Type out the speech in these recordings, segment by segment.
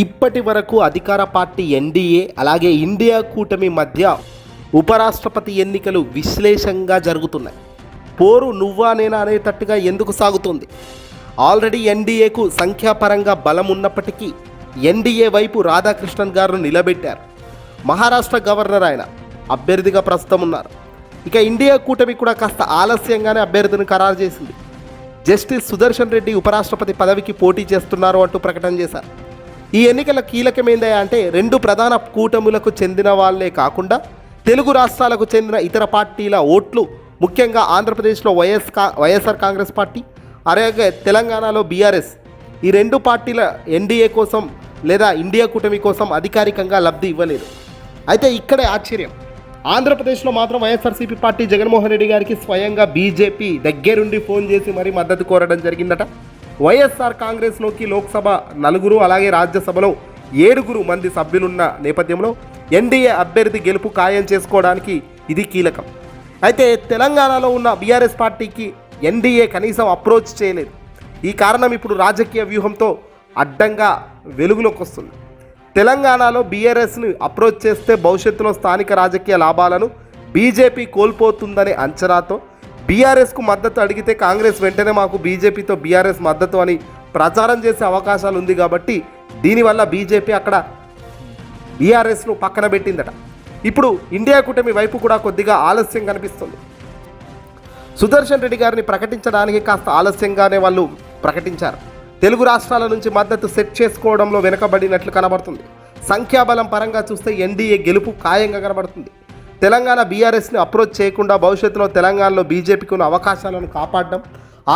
ఇప్పటి వరకు అధికార పార్టీ ఎన్డీఏ అలాగే ఇండియా కూటమి మధ్య ఉపరాష్ట్రపతి ఎన్నికలు విశ్లేషంగా జరుగుతున్నాయి. పోరు నువ్వా నేనా అనేటట్టుగా ఎందుకు సాగుతుంది? ఆల్రెడీ ఎన్డీఏకు సంఖ్యాపరంగా బలం ఉన్నప్పటికీ ఎన్డీఏ వైపు రాధాకృష్ణన్ గారు నిలబెట్టారు. మహారాష్ట్ర గవర్నర్ ఆయన అభ్యర్థిగా ప్రస్తుతం ఉన్నారు. ఇక ఇండియా కూటమి కూడా కాస్త ఆలస్యంగానే అభ్యర్థిని ఖరారు చేసింది. జస్టిస్ సుదర్శన్ రెడ్డి ఉపరాష్ట్రపతి పదవికి పోటీ చేస్తున్నారు అంటూ ప్రకటన చేశారు. ఈ ఎన్నికల కీలకమైందే అంటే రెండు ప్రధాన కూటములకు చెందిన వాళ్ళే కాకుండా తెలుగు రాష్ట్రాలకు చెందిన ఇతర పార్టీల ఓట్లు ముఖ్యంగా ఆంధ్రప్రదేశ్లో వైఎస్ కా వైఎస్ఆర్ కాంగ్రెస్ పార్టీ అలాగే తెలంగాణలో బీఆర్ఎస్. ఈ రెండు పార్టీల ఎన్డీఏ కోసం లేదా ఇండియా కూటమి కోసం అధికారికంగా లబ్ధి ఇవ్వలేదు. అయితే ఇక్కడే ఆశ్చర్యం. ఆంధ్రప్రదేశ్లో మాత్రం వైఎస్ఆర్సీపీ పార్టీ జగన్మోహన్ రెడ్డి గారికి స్వయంగా బీజేపీ దగ్గరుండి ఫోన్ చేసి మరీ మద్దతు కోరడం జరిగిందట. వైఎస్ఆర్ కాంగ్రెస్లోకి లోక్సభ నలుగురు అలాగే రాజ్యసభలో ఏడుగురు మంది సభ్యులున్న నేపథ్యంలో ఎన్డీఏ అభ్యర్థి గెలుపు ఖాయం చేసుకోవడానికి ఇది కీలకం. అయితే తెలంగాణలో ఉన్న బీఆర్ఎస్ పార్టీకి ఎన్డీఏ కనీసం అప్రోచ్ చేయలేదు. ఈ కారణం ఇప్పుడు రాజకీయ వ్యూహంతో అడ్డంగా వెలుగులోకి వస్తుంది. తెలంగాణలో బీఆర్ఎస్ని అప్రోచ్ చేస్తే భవిష్యత్తులో స్థానిక రాజకీయ లాభాలను బీజేపీ కోల్పోతుందనే అంచనాతో బీఆర్ఎస్కు మద్దతు అడిగితే కాంగ్రెస్ వెంటనే మాకు బీజేపీతో బీఆర్ఎస్ మద్దతు అని ప్రచారం చేసే అవకాశాలు ఉంది కాబట్టి దీనివల్ల బీజేపీ అక్కడ బీఆర్ఎస్ను పక్కన పెట్టిందట. ఇప్పుడు ఇండియా కూటమి వైపు కూడా కొద్దిగా ఆలస్యం కనిపిస్తుంది. సుదర్శన్ రెడ్డి గారిని ప్రకటించడానికి కాస్త ఆలస్యంగానే వాళ్ళు ప్రకటించారు. తెలుగు రాష్ట్రాల నుంచి మద్దతు సెట్ చేసుకోవడంలో వెనుకబడినట్లు కనబడుతుంది. సంఖ్యాబలం పరంగా చూస్తే ఎన్డీఏ గెలుపు ఖాయంగా కనబడుతుంది. తెలంగాణ బీఆర్ఎస్ని అప్రోచ్ చేయకుండా భవిష్యత్తులో తెలంగాణలో బీజేపీకి ఉన్న అవకాశాలను కాపాడడం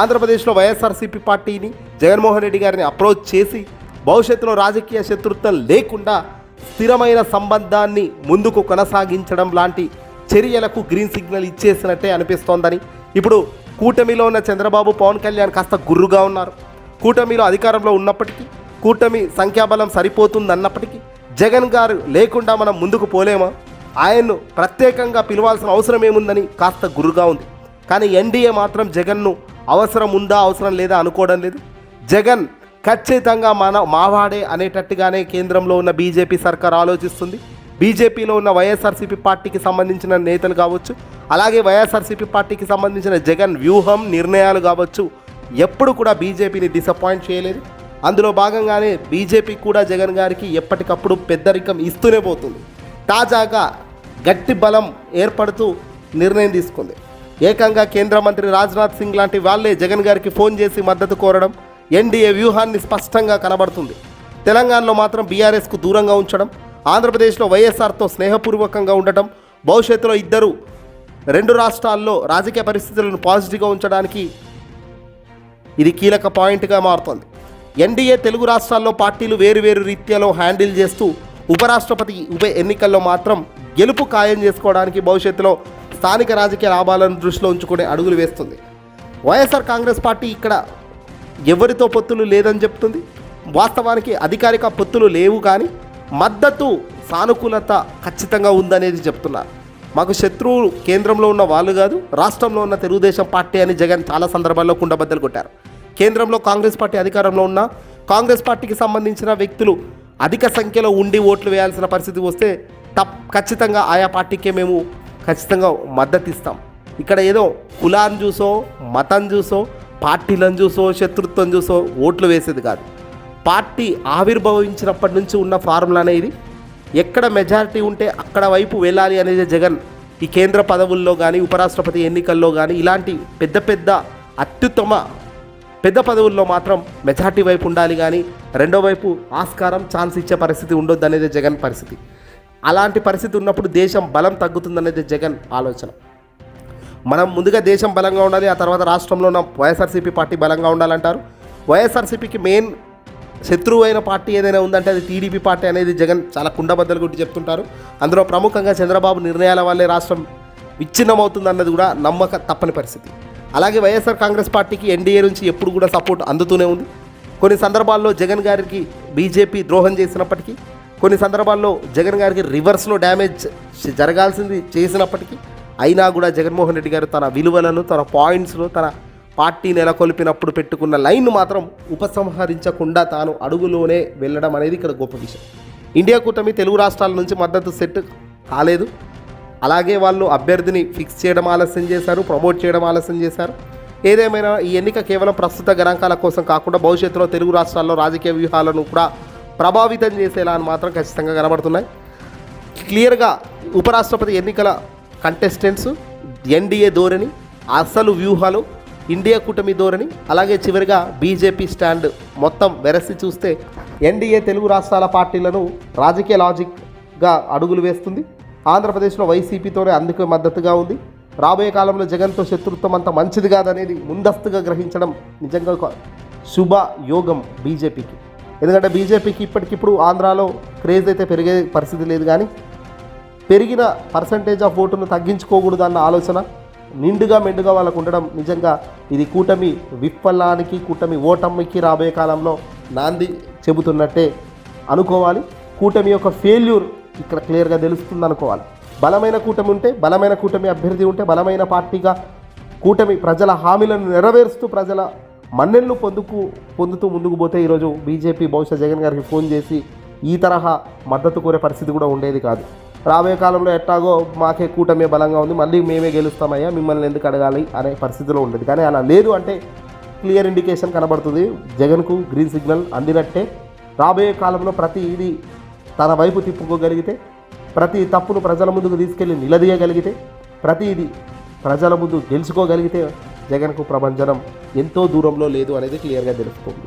ఆంధ్రప్రదేశ్లో వైఎస్ఆర్సీపీ పార్టీని జగన్మోహన్ రెడ్డి గారిని అప్రోచ్ చేసి భవిష్యత్తులో రాజకీయ శత్రుత్వం లేకుండా స్థిరమైన సంబంధాన్ని ముందుకు కొనసాగించడం లాంటి చర్యలకు గ్రీన్ సిగ్నల్ ఇచ్చేసినట్టే అనిపిస్తోందని. ఇప్పుడు కూటమిలో ఉన్న చంద్రబాబు పవన్ కళ్యాణ్ కాస్త గుర్రుగా ఉన్నారు. కూటమిలో అధికారంలో ఉన్నప్పటికీ కూటమి సంఖ్యాబలం సరిపోతుందన్నప్పటికీ జగన్ గారు లేకుండా మనం ముందుకు పోలేమా? ఆయన్ను ప్రత్యేకంగా పిలవాల్సిన అవసరం ఏముందని కాస్త గురుగా ఉంది. కానీ ఎన్డీఏ మాత్రం జగన్ను అవసరం ఉందా అవసరం లేదా అనుకోవడం లేదు. జగన్ ఖచ్చితంగా మన మావాడే అనేటట్టుగానే కేంద్రంలో ఉన్న బీజేపీ సర్కార్ ఆలోచిస్తుంది. బీజేపీలో ఉన్న వైఎస్ఆర్సీపీ పార్టీకి సంబంధించిన నేతలు కావచ్చు అలాగే వైఎస్ఆర్సీపీ పార్టీకి సంబంధించిన జగన్ వ్యూహం నిర్ణయాలు కావచ్చు ఎప్పుడు కూడా బీజేపీని డిసప్పాయింట్ చేయలేదు. అందులో భాగంగానే బీజేపీ కూడా జగన్ గారికి ఎప్పటికప్పుడు పెద్దరికం ఇస్తూనే పోతుంది. తాజాగా గట్టి బలం ఏర్పడుతూ నిర్ణయం తీసుకుంది. ఏకంగా కేంద్ర మంత్రి రాజ్నాథ్ సింగ్ లాంటి వాళ్ళే జగన్ గారికి ఫోన్ చేసి మద్దతు కోరడం ఎన్డీఏ వ్యూహాన్ని స్పష్టంగా కనబడుతుంది. తెలంగాణలో మాత్రం బీఆర్ఎస్కు దూరంగా ఉంచడం ఆంధ్రప్రదేశ్లో వైఎస్ఆర్తో స్నేహపూర్వకంగా ఉండటం భవిష్యత్తులో ఇద్దరు రెండు రాష్ట్రాల్లో రాజకీయ పరిస్థితులను పాజిటివ్గా ఉంచడానికి ఇది కీలక పాయింట్గా మారుతోంది. ఎన్డీఏ తెలుగు రాష్ట్రాల్లో పార్టీలు వేరు వేరు రీత్యాలో హ్యాండిల్ చేస్తూ ఉపరాష్ట్రపతి ఉప ఎన్నికల్లో మాత్రం గెలుపు ఖాయం చేసుకోవడానికి భవిష్యత్తులో స్థానిక రాజకీయ లాభాలను దృష్టిలో ఉంచుకునే అడుగులు వేస్తుంది. వైఎస్ఆర్ కాంగ్రెస్ పార్టీ ఇక్కడ ఎవరితో పొత్తులు లేదని చెప్తుంది? వాస్తవానికి అధికారిక పొత్తులు లేవు కానీ మద్దతు సానుకూలత ఖచ్చితంగా ఉందనేది చెప్తున్నారు మాకు శత్రువు కేంద్రంలో ఉన్న వాళ్ళు కాదు రాష్ట్రంలో ఉన్న తెలుగుదేశం పార్టీ అని జగన్ చాలా సందర్భాల్లో కుండబద్దలు కొట్టారు. కేంద్రంలో కాంగ్రెస్ పార్టీ అధికారంలో ఉన్న కాంగ్రెస్ పార్టీకి సంబంధించిన వ్యక్తులు అధిక సంఖ్యలో ఉండి ఓట్లు వేయాల్సిన పరిస్థితి వస్తే తప్ ఖచ్చితంగా ఆయా పార్టీకే మేము ఖచ్చితంగా మద్దతు ఇస్తాం ఇక్కడ ఏదో కులాన్ని చూసో మతం చూసో పార్టీలను చూసో శత్రుత్వం చూసో ఓట్లు వేసేది కాదు. పార్టీ ఆవిర్భవించినప్పటి నుంచి ఉన్న ఫార్ములా అనేది ఎక్కడ మెజారిటీ ఉంటే అక్కడ వైపు వెళ్ళాలి అనేది జగన్ ఈ కేంద్ర పదవుల్లో కానీ ఉపరాష్ట్రపతి ఎన్నికల్లో కానీ ఇలాంటి పెద్ద పెద్ద అత్యుత్తమ పెద్ద పదవుల్లో మాత్రం మెజార్టీ వైపు ఉండాలి కానీ రెండో వైపు ఆస్కారం ఛాన్స్ ఇచ్చే పరిస్థితి ఉండొద్దు అనేది జగన్ పరిస్థితి. అలాంటి పరిస్థితి ఉన్నప్పుడు దేశం బలం తగ్గుతుందనేది జగన్ ఆలోచన. మనం ముందుగా దేశం బలంగా ఉండాలి ఆ తర్వాత రాష్ట్రంలో ఉన్న వైఎస్ఆర్సీపీ పార్టీ బలంగా ఉండాలంటారు. వైఎస్ఆర్సీపీకి మెయిన్ శత్రువు అయిన పార్టీ ఏదైనా ఉందంటే అది టీడీపీ పార్టీ అనేది జగన్ చాలా కుండబద్దలు గుట్టి చెప్తుంటారు. అందులో ప్రముఖంగా చంద్రబాబు నిర్ణయాల వల్లే రాష్ట్రం విచ్ఛిన్నమవుతుంది అన్నది కూడా నమ్మక తప్పని పరిస్థితి. అలాగే వైఎస్ఆర్ కాంగ్రెస్ పార్టీకి ఎన్డీఏ నుంచి ఎప్పుడు కూడా సపోర్ట్ అందుతూనే ఉంది. కొన్ని సందర్భాల్లో జగన్ గారికి బీజేపీ ద్రోహం చేసినప్పటికీ కొన్ని సందర్భాల్లో జగన్ గారికి రివర్స్లో డ్యామేజ్ జరగాల్సింది చేసినప్పటికీ అయినా కూడా జగన్మోహన్ రెడ్డి గారు తన విలువలను తన పాయింట్స్ను తన పార్టీ నెలకొల్పినప్పుడు పెట్టుకున్న లైన్ మాత్రం ఉపసంహరించకుండా తాను అడుగులోనే వెళ్ళడం అనేది ఇక్కడ గొప్ప విషయం. ఇండియా కూటమి తెలుగు రాష్ట్రాల నుంచి మద్దతు సెట్ కాలేదు. అలాగే వాళ్ళు అభ్యర్థిని ఫిక్స్ చేయడం ఆలస్యం చేశారు ప్రమోట్ చేయడం ఆలస్యం చేశారు. ఏదేమైనా ఈ ఎన్నిక కేవలం ప్రస్తుత గణాంకాల కోసం కాకుండా భవిష్యత్తులో తెలుగు రాష్ట్రాల్లో రాజకీయ వ్యూహాలను కూడా ప్రభావితం చేసేలా అని మాత్రం ఖచ్చితంగా కనబడుతున్నాయి. క్లియర్గా ఉపరాష్ట్రపతి ఎన్నికల కంటెస్టెంట్స్ ఎన్డీఏ ధోరణి అసలు వ్యూహాలు ఇండియా కూటమి ధోరణి అలాగే చివరిగా బీజేపీ స్టాండ్ మొత్తం వెరసి చూస్తే ఎన్డీఏ తెలుగు రాష్ట్రాల పార్టీలను రాజకీయ లాజిక్గా అడుగులు వేస్తుంది. ఆంధ్రప్రదేశ్లో వైసీపీతోనే అందుకు మద్దతుగా ఉంది. రాబోయే కాలంలో జగన్తో శత్రుత్వం అంత మంచిది కాదనేది ముందస్తుగా గ్రహించడం నిజంగా ఒక శుభ యోగం బీజేపీకి. ఎందుకంటే బీజేపీకి ఇప్పటికిప్పుడు ఆంధ్రాలో క్రేజ్ అయితే పెరిగే పరిస్థితి లేదు కానీ పెరిగిన పర్సంటేజ్ ఆఫ్ ఓటును తగ్గించుకోకూడదు అన్న ఆలోచన నిండుగా మెండుగా వాళ్ళకు ఉండడం నిజంగా ఇది కూటమి విఫలానికి కూటమి ఓటమికి రాబోయే కాలంలో నాంది చెబుతున్నట్టే అనుకోవాలి. కూటమి యొక్క ఫెయిల్యూర్ ఇక్కడ క్లియర్గా తెలుస్తుంది అనుకోవాలి బలమైన కూటమి ఉంటే బలమైన కూటమి అభ్యర్థి ఉంటే బలమైన పార్టీగా కూటమి ప్రజల హామీలను నెరవేరుస్తూ ప్రజల మన్నెళ్ళు పొందుకు పొందుతూ ముందుకు పోతే ఈరోజు బీజేపీ బహుశా జగన్ గారికి ఫోన్ చేసి ఈ తరహా మద్దతు కోరే పరిస్థితి కూడా ఉండేది కాదు. రాబోయే కాలంలో ఎట్టాగో మాకే కూటమి బలంగా ఉంది మళ్ళీ మేమే గెలుస్తామయ్యా మిమ్మల్ని ఎందుకు అడగాలి అనే పరిస్థితిలో ఉండేది. కానీ అలా లేదు అంటే క్లియర్ ఇండికేషన్ కనబడుతుంది. జగన్కు గ్రీన్ సిగ్నల్ అందినట్టే రాబోయే కాలంలో ప్రతి ఇది తన వైపు తిప్పుకోగలిగితే ప్రతి తప్పును ప్రజల ముందుకు తీసుకెళ్ళి నిలదీయగలిగితే ప్రతిదీ ప్రజల ముందు గెలుచుకోగలిగితే జగన్కు ప్రభంజనం ఎంతో దూరంలో లేదు అనేది క్లియర్గా తెలుస్తుంది.